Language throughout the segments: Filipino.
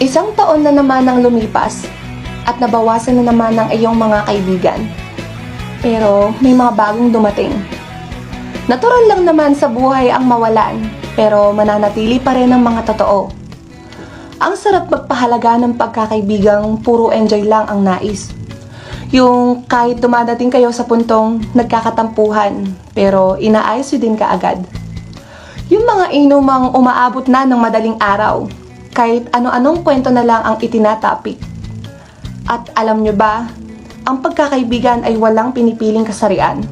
Isang taon na naman ang lumipas at nabawasan na naman ang iyong mga kaibigan. Pero may mga bagong dumating. Natural lang naman sa buhay ang mawalan, pero mananatili pa rin ang mga totoo. Ang sarap magpahalaga ng pagkakaibigang puro enjoy lang ang nais. Yung kahit dumadating kayo sa puntong nagkakatampuhan, pero inaayos nyo din kaagad. Yung mga inumang umaabot na ng madaling araw, kahit ano-anong kwento na lang ang itinatapik. At alam nyo ba, ang pagkakaibigan ay walang pinipiling kasarian.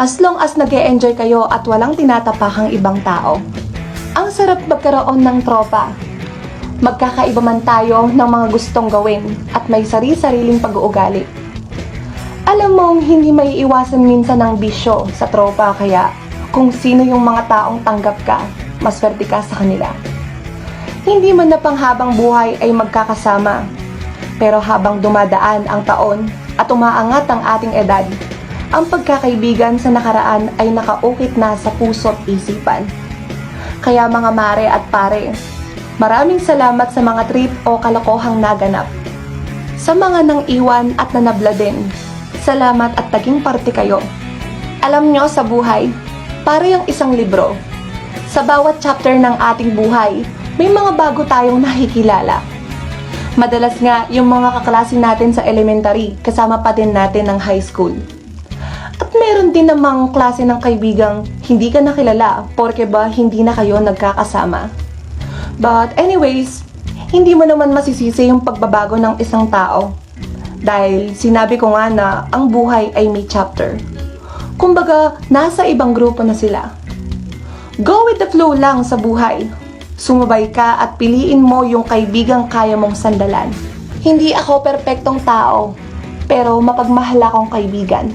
As long as nag enjoy kayo at walang tinatapakang ibang tao. Ang sarap magkaroon ng tropa. Magkakaiba man tayo ng mga gustong gawin at may sari-sariling pag-uugali. Alam mong hindi may iwasan minsan ng bisyo sa tropa kaya kung sino yung mga taong tanggap ka, maswerte ka sa kanila. Hindi man na panghabang buhay ay magkakasama. Pero habang dumadaan ang taon at umaangat ang ating edad, ang pagkakaibigan sa nakaraan ay nakaukit na sa puso at isipan. Kaya mga mare at pare, maraming salamat sa mga trip o kalokohang naganap. Sa mga nang iwan at nanabla din, salamat at naging parte kayo. Alam nyo sa buhay, para yung isang libro. Sa bawat chapter ng ating buhay, may mga bago tayong nakikilala. Madalas nga yung mga kaklase natin sa elementary, kasama pa din natin ng high school. At meron din namang klase ng kaibigang hindi ka nakilala porke ba hindi na kayo nagkakasama. But anyways, hindi mo naman masisisi yung pagbabago ng isang tao. Dahil sinabi ko nga na ang buhay ay may chapter. Kumbaga, nasa ibang grupo na sila. Go with the flow lang sa buhay. Sumabay ka at piliin mo yung kaibigang kaya mong sandalan. Hindi ako perpektong tao, pero mapagmahal akong kaibigan.